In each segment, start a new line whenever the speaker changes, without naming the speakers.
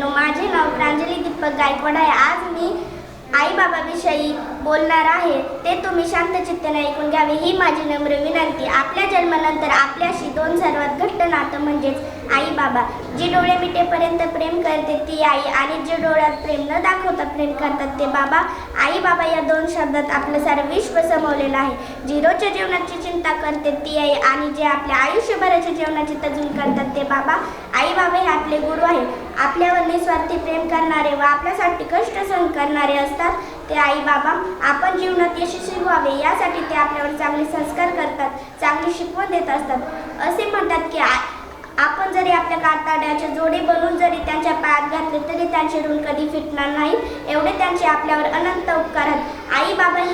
मित्रांनो माझे नाव प्रांजली दीपक गायकवाड आहे. आज मी आई बाबाविषयी बोलणार आहे ते तुम्ही शांत चित्ताने ऐकून घ्यावे. ही माझी नम्र विनंती. आपल्या जन्मानंतर आपल्याशी दोन सर्वात घट्ट नातं म्हणजेच आई बाबा जी डोळे मिटेपर्यंत प्रेम करते ती आई आणि जे डोळ्यात प्रेम न दाखवता प्रेम करतात ते बाबा. आई बाबा या दोन शब्दात आपलं सारं विश्व समवलेलं आहे. जी रोजच्या जीवनाची चिंता करते ती आई आणि जे आपल्या आयुष्यभराच्या जीवनाची तजून करतात ते बाबा. आई बाबा हे आपले गुरु आहे आपल्यावर निस्वार्थी प्रेम करणारे व आपल्यासाठी कष्ट सहन करणारे असतात. ते आई बाबा आपण जीवनात यशस्वी व्हावे यासाठी ते आपल्यावर चांगले संस्कार करतात चांगली शिकवण देत असतात. असे म्हणतात की आपण जरी आपल्या कातड्याचे जोडे बनवून जरी त्यांच्या पायात घातले तरी त्यांचे ऋण कधी फिटणार नाही. एवढे त्यांचे आपल्यावर अनंत उपकार आहेत.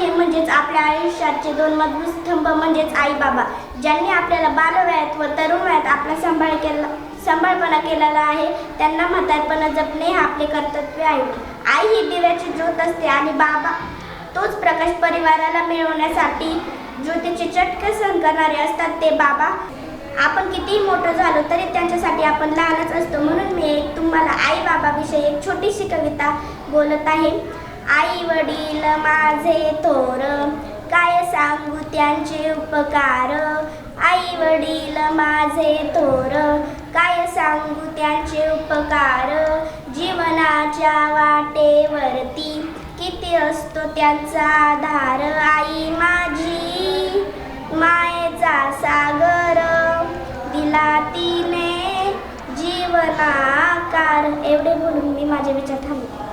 हे म्हणजेच आपल्या आयुष्याचे दोन मजबूत स्तंभ म्हणजेच आई बाबा ज्यांनी आपल्याला बालवयात व तरुण वयात आपला सांभाळ केला सांभाळपणा केलेला आहे त्यांना म्हातारपणा जपणे हे आपले कर्तव्य आहे. आई ही दिव्याची ज्योत असते आणि बाबा तोच प्रकाश परिवाराला मिळवण्यासाठी ज्योतीचे चटके सहन करणारे असतात. ते बाबा आपण कितीही मोठं झालो तरी त्यांच्यासाठी आपण लहानच असतो. म्हणून मी एक तुम्हाला आई बाबाविषयी एक छोटीशी कविता बोलत आहे. आई वडील माझे थोर काय सांगू त्यांचे उपकार? आई वडील माझे थोर काय सांगू त्यांचे उपकार? जीवनाच्या वाटेवरती किती असतो त्यांचा आधार? आई माझी मायेचा सागर दिला तिने जीवनाकार. एवढे बोलून मी माझे विचार थांबतो